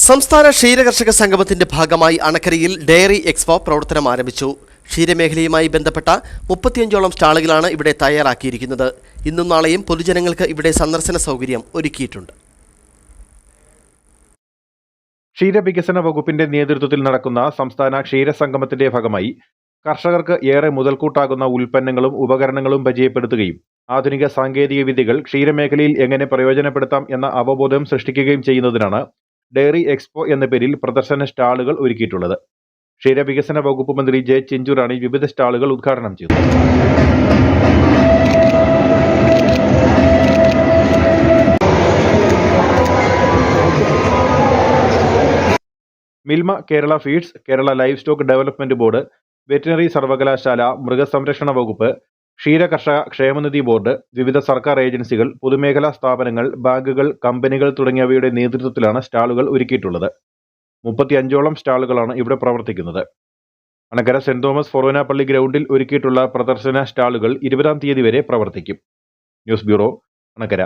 സംസ്ഥാന ക്ഷീരകർഷക സംഗമത്തിന്റെ ഭാഗമായി അണക്കരയിൽ diary expo പ്രവർത്തനം ആരംഭിച്ചു. ക്ഷീരമേഖലയുമായി ബന്ധപ്പെട്ട മുപ്പത്തിയഞ്ചോളം സ്റ്റാളുകളാണ് ഇവിടെ തയ്യാറാക്കിയിരിക്കുന്നത്. ഇന്നും നാളെയും പൊതുജനങ്ങൾക്ക് ഇവിടെ സന്ദർശന സൗകര്യം ഒരുക്കിയിട്ടുണ്ട്. ക്ഷീരവികസന വകുപ്പിന്റെ നേതൃത്വത്തിൽ നടക്കുന്ന സംസ്ഥാന ക്ഷീരസംഗമത്തിന്റെ ഭാഗമായി കർഷകർക്ക് ഏറെ മുതൽക്കൂട്ടാകുന്ന ഉൽപ്പന്നങ്ങളും ഉപകരണങ്ങളും പരിചയപ്പെടുത്തുകയും ആധുനിക സാങ്കേതിക വിദ്യകൾ ക്ഷീരമേഖലയിൽ എങ്ങനെ പ്രയോജനപ്പെടുത്താം എന്ന അവബോധം സൃഷ്ടിക്കുകയും ചെയ്യുന്നതിനാണ് ഡയറി എക്സ്പോ എന്ന പേരിൽ പ്രദർശന സ്റ്റാളുകൾ ഒരുക്കിയിട്ടുള്ളത്. ക്ഷീരവികസന വകുപ്പ് മന്ത്രി ജെ ചിഞ്ചുറാണി വിവിധ സ്റ്റാളുകൾ ഉദ്ഘാടനം ചെയ്തു. Milma Kerala feeds Kerala livestock development board veterinary സർവകലാശാല മൃഗസംരക്ഷണ വകുപ്പ് ക്ഷീരകർഷക ക്ഷേമനിധി ബോർഡ് വിവിധ സർക്കാർ ഏജൻസികൾ പൊതുമേഖലാ സ്ഥാപനങ്ങൾ ബാങ്കുകൾ കമ്പനികൾ തുടങ്ങിയവയുടെ നേതൃത്വത്തിലാണ് സ്റ്റാളുകൾ ഒരുക്കിയിട്ടുള്ളത്. മുപ്പത്തിയഞ്ചോളം സ്റ്റാളുകളാണ് ഇവിടെ പ്രവർത്തിക്കുന്നത്. അണക്കര സെന്റ് തോമസ് ഫൊറോനാപ്പള്ളി പള്ളി ഗ്രൗണ്ടിൽ ഒരുക്കിയിട്ടുള്ള പ്രദർശന സ്റ്റാളുകൾ ഇരുപതാം തീയതി വരെ പ്രവർത്തിക്കും. News bureau Anakkara.